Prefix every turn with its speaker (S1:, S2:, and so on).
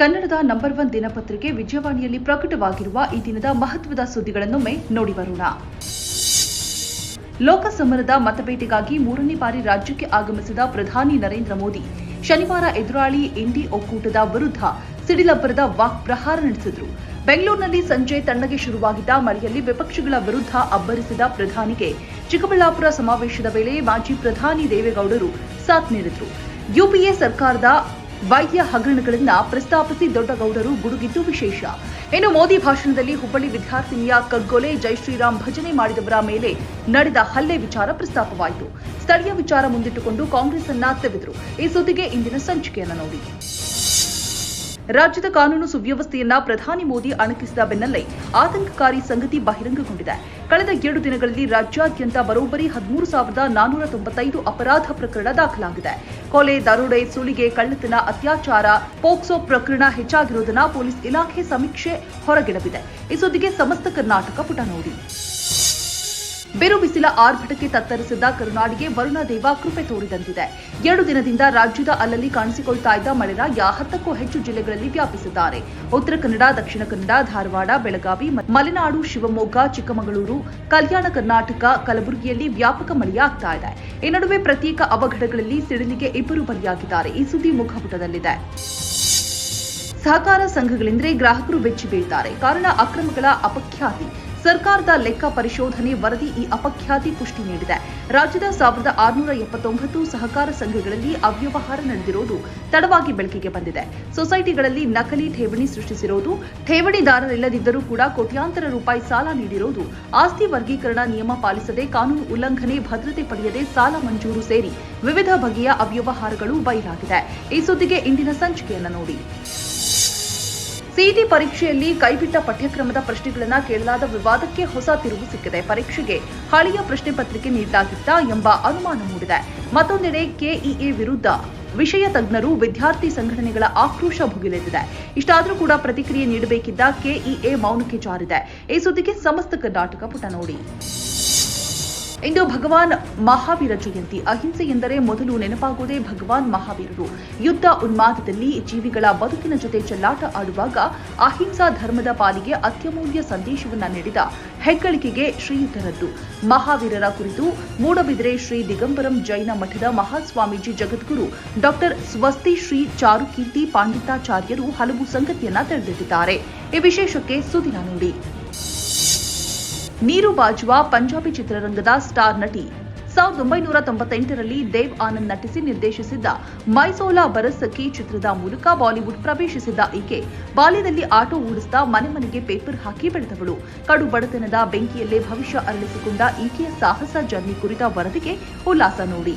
S1: ಕನ್ನಡದ number one ದಿನಪತ್ರಿಕೆ ವಿಜಯವಾಣಿಯಲ್ಲಿ ಪ್ರಕಟವಾಗಿರುವ ಈ ದಿನದ ಮಹತ್ವದ ಸುದ್ದಿಗಳನ್ನೊಮ್ಮೆ ನೋಡಿ ಬರೋಣ. ಲೋಕಸಮರದ ಮತಬೇಟೆಗಾಗಿ ಮೂರನೇ ಬಾರಿ ರಾಜ್ಯಕ್ಕೆ ಆಗಮಿಸಿದ ಪ್ರಧಾನಿ ನರೇಂದ್ರ ಮೋದಿ, ಶನಿವಾರ ಎದುರಾಳಿ ಇಂಡಿ ಒಕ್ಕೂಟದ ವಿರುದ್ಧ ಸಿಡಿಲಬ್ಬರದ ವಾಕ್ಪ್ರಹಾರ ನಡೆಸಿದರು. ಬೆಂಗಳೂರಿನಲ್ಲಿ ಸಂಜೆ ತಣ್ಣಗೆ ಶುರುವಾಗಿದ್ದ ಮಳೆಯಲ್ಲಿ ವಿಪಕ್ಷಗಳ ವಿರುದ್ಧ ಅಬ್ಬರಿಸಿದ ಪ್ರಧಾನಿಗೆ ಚಿಕ್ಕಬಳ್ಳಾಪುರ ಸಮಾವೇಶದ ವೇಳೆ ಮಾಜಿ ಪ್ರಧಾನಿ ದೇವೇಗೌಡರು ಸಾಥ್ ನೀಡಿದರು. ಯುಪಿಎ ಸರ್ಕಾರದ ವೈದ್ಯ ಹಗರಣಗಳನ್ನ ಪ್ರಸ್ತಾಪಿಸಿ ದೊಡ್ಡಗೌಡರು ಗುಡುಗಿದ್ದು ವಿಶೇಷ. ಇನ್ನು ಮೋದಿ ಭಾಷಣದಲ್ಲಿ ಹುಬ್ಬಳ್ಳಿ ವಿದ್ಯಾರ್ಥಿನಿಯ ಕಗ್ಗೊಲೆ ಜೈಶ್ರೀರಾಮ್ ಭಜನೆ ಮಾಡಿದವರ ಮೇಲೆ ನಡೆದ ಹಲ್ಲೆ ವಿಚಾರ ಪ್ರಸ್ತಾಪವಾಯಿತು. ಸ್ಥಳೀಯ ವಿಚಾರ ಮುಂದಿಟ್ಟುಕೊಂಡು ಕಾಂಗ್ರೆಸ್ ಅನ್ನ ತೆವೆದರು ಈ ಸುದ್ದಿಗೆ ಇಂದಿನ ಸಂಚಿಕೆಯನ್ನು ನೋಡಿ. ರಾಜ್ಯದ ಕಾನೂನು ಸುವ್ಯವಸ್ಥೆಯನ್ನ ಪ್ರಧಾನಿ ಮೋದಿ ಅಣಕಿಸಿದ ಬೆನ್ನಲ್ಲೇ ಆತಂಕಕಾರಿ ಸಂಗತಿ ಬಹಿರಂಗಗೊಂಡಿದೆ. ಕಳೆದ ಎರಡು ದಿನಗಳಲ್ಲಿ ರಾಜ್ಯಾದ್ಯಂತ ಬರೋಬ್ಬರಿ ಹದಿಮೂರು ಸಾವಿರದ ನಾನ್ನೂರ ತೊಂಬತ್ತೈದು ಅಪರಾಧ ಪ್ರಕರಣ ದಾಖಲಾಗಿದೆ. ಕೊಲೆ, ದರೋಡೆ, ಸುಲಿಗೆ, ಕಳ್ಳತನ, ಅತ್ಯಾಚಾರ, ಪೋಕ್ಸೋ ಪ್ರಕರಣ ಹೆಚ್ಚಾಗಿರುವುದನ್ನ ಪೊಲೀಸ್ ಇಲಾಖೆ ಸಮೀಕ್ಷೆ ಹೊರಗಿಡವಿದೆ ಈ ಸಮಸ್ತ ಕರ್ನಾಟಕ ಪುಟ ನೋಡಿ. ಬಿರು ಬಿಸಿಲ ಆರ್ಭಟಕ್ಕೆ ತತ್ತರಿಸಿದ್ದ ಕರುನಾಡಿಗೆ ವರುಣದೇವ ಕೃಪೆ ತೋರಿದಂತಿದೆ. ಎರಡು ದಿನದಿಂದ ರಾಜ್ಯದ ಅಲ್ಲಲ್ಲಿ ಕಾಣಿಸಿಕೊಳ್ತಾ ಇದ್ದ ಮಳೆರಾಯ ಹತ್ತಕ್ಕೂ ಹೆಚ್ಚು ಜಿಲ್ಲೆಗಳಲ್ಲಿ ವ್ಯಾಪಿಸಿದ್ದಾರೆ. ಉತ್ತರ ಕನ್ನಡ, ದಕ್ಷಿಣ ಕನ್ನಡ, ಧಾರವಾಡ, ಬೆಳಗಾವಿ ಮಲೆನಾಡು, ಶಿವಮೊಗ್ಗ, ಚಿಕ್ಕಮಗಳೂರು, ಕಲ್ಯಾಣ ಕರ್ನಾಟಕ, ಕಲಬುರಗಿಯಲ್ಲಿ ವ್ಯಾಪಕ ಮಳೆಯಾಗ್ತಾ ಇದೆ. ಈ ನಡುವೆ ಪ್ರತ್ಯೇಕ ಅವಘಡಗಳಲ್ಲಿ ಸಿಡಿಲಿಗೆ ಇಬ್ಬರು ಬಲಿಯಾಗಿದ್ದಾರೆ. ಈ ಸುದ್ದಿ ಮುಖಪುಟದಲ್ಲಿದೆ. ಸಹಕಾರ ಸಂಘಗಳೆಂದರೆ ಗ್ರಾಹಕರು ಬೆಚ್ಚಿ ಬೀಳ್ತಾರೆ. ಕಾರಣ ಅಕ್ರಮಗಳ ಅಪಖ್ಯಾತಿ. ಸರ್ಕಾರದ ಲೆಕ್ಕ ಪರಿಶೋಧನೆ ವರದಿ ಈ ಅಪಖ್ಯಾತಿ ಪುಷ್ಟಿ ನೀಡಿದೆ. ರಾಜ್ಯದ ಸಾವಿರದ ಆರುನೂರ ಎಪ್ಪತ್ತೊಂಬತ್ತು ಸಹಕಾರ ಸಂಘಗಳಲ್ಲಿ ಅವ್ಯವಹಾರ ನಡೆದಿರುವುದು ತಡವಾಗಿ ಬೆಳಕಿಗೆ ಬಂದಿದೆ. ಸೊಸೈಟಿಗಳಲ್ಲಿ ನಕಲಿ ಠೇವಣಿ ಸೃಷ್ಟಿಸಿರುವುದು ಠೇವಣಿದಾರರಿಲ್ಲದಿದ್ದರೂ ಕೂಡ ಕೋಟ್ಯಾಂತರ ರೂಪಾಯಿ ಸಾಲ ನೀಡಿರುವುದು ಆಸ್ತಿ ವರ್ಗೀಕರಣ ನಿಯಮ ಪಾಲಿಸದೆ ಕಾನೂನು ಉಲ್ಲಂಘನೆ ಭದ್ರತೆ ಪಡೆಯದೆ ಸಾಲ ಮಂಜೂರು ಸೇರಿ ವಿವಿಧ ಬಗೆಯ ಅವ್ಯವಹಾರಗಳು ಬಯಲಾಗಿದೆ. ಈ ಸುದ್ದಿಗೆ ಇಂದಿನ ಸಂಚಿಕೆಯನ್ನು ನೋಡಿ. ಸಿಇಟಿ ಪರೀಕ್ಷೆಯಲ್ಲಿ ಕೈಬಿಟ್ಟ ಪಠ್ಯಕ್ರಮದ ಪ್ರಶ್ನೆಗಳನ್ನು ಕೇಳಲಾದ ವಿವಾದಕ್ಕೆ ಹೊಸ ತಿರುವು ಸಿಕ್ಕಿದೆ. ಪರೀಕ್ಷೆಗೆ ಹಳೆಯ ಪ್ರಶ್ನೆ ಪತ್ರಿಕೆ ನೀಡಲಾಗಿತ್ತ ಎಂಬ ಅನುಮಾನ ಮೂಡಿದೆ. ಮತ್ತೊಂದೆಡೆ ಕೆಇಎ ವಿರುದ್ಧ ವಿಷಯ ತಜ್ಞರು ವಿದ್ಯಾರ್ಥಿ ಸಂಘಟನೆಗಳ ಆಕ್ರೋಶ ಭುಗಿಲೆದ್ದಿದೆ. ಇಷ್ಟಾದರೂ ಕೂಡ ಪ್ರತಿಕ್ರಿಯೆ ನೀಡಬೇಕಿದ್ದ ಕೆಇಎ ಮೌನಕ್ಕೆ ಜಾರಿದೆ. ಈ ಸುದ್ದಿಗೆ ಸಮಸ್ತ ಕರ್ನಾಟಕ ಪುಟ ನೋಡಿ. ಇಂದು ಭಗವಾನ್ ಮಹಾವೀರ ಜಯಂತಿ. ಅಹಿಂಸೆ ಎಂದರೆ ಮೊದಲು ನೆನಪಾಗುವುದೇ ಭಗವಾನ್ ಮಹಾವೀರರು. ಯುದ್ಧ ಉನ್ಮಾದದಲ್ಲಿ ಜೀವಿಗಳ ಬದುಕಿನ ಜೊತೆ ಚೆಲ್ಲಾಟ ಆಡುವಾಗ ಅಹಿಂಸಾ ಧರ್ಮದ ಪಾಲಿಗೆ ಅತ್ಯಮೂಲ್ಯ ಸಂದೇಶವನ್ನ ನೀಡಿದ ಹೆಗ್ಗಳಿಕೆಗೆ ಶ್ರೀಯುತರದ್ದು. ಮಹಾವೀರರ ಕುರಿತು ಮೂಡಬಿದ್ರೆ ಶ್ರೀ ದಿಗಂಬರಂ ಜೈನ ಮಠದ ಮಹಾಸ್ವಾಮೀಜಿ ಜಗದ್ಗುರು ಡಾಕ್ಟರ್ ಸ್ವಸ್ತಿ ಶ್ರೀ ಚಾರುಕೀರ್ತಿ ಪಾಂಡಿತಾಚಾರ್ಯರು ಹಲವು ಸಂಗತಿಯನ್ನ ತೆರೆದಿಟ್ಟಿದ್ದಾರೆ ಈ ವಿಶೇಷಕ್ಕೆ ಸುದಿನ ನೋಡಿ. ನೀರು ಬಾಜುವಾ ಪಂಜಾಬಿ ಚಿತ್ರರಂಗದ ಸ್ಟಾರ್ ನಟಿ. ಸಾವಿರದ ಒಂಬೈನೂರ ತೊಂಬತ್ತೆಂಟರಲ್ಲಿ ದೇವ್ ಆನಂದ್ ನಟಿಸಿ ನಿರ್ದೇಶಿಸಿದ್ದ ಮೈಸೋಲಾ ಬರಸಕ್ಕಿ ಚಿತ್ರದ ಮೂಲಕ ಬಾಲಿವುಡ್ ಪ್ರವೇಶಿಸಿದ್ದ ಈಕೆ. ಬಾಲ್ಯದಲ್ಲಿ ಆಟೋ ಓಡಿಸ್ತಾ ಮನೆ ಮನೆಗೆ ಪೇಪರ್ ಹಾಕಿ ಬೆಳೆದವಳು. ಕಡು ಬಡತನದ ಬೆಂಕಿಯಲ್ಲೇ ಭವಿಷ್ಯ ಅರಳಿಸಿಕೊಂಡ ಈಕೆಯ ಸಾಹಸ ಜರ್ನಿ ಕುರಿತ ವರದಿಗೆ ಉಲ್ಲಾಸ ನೋಡಿ.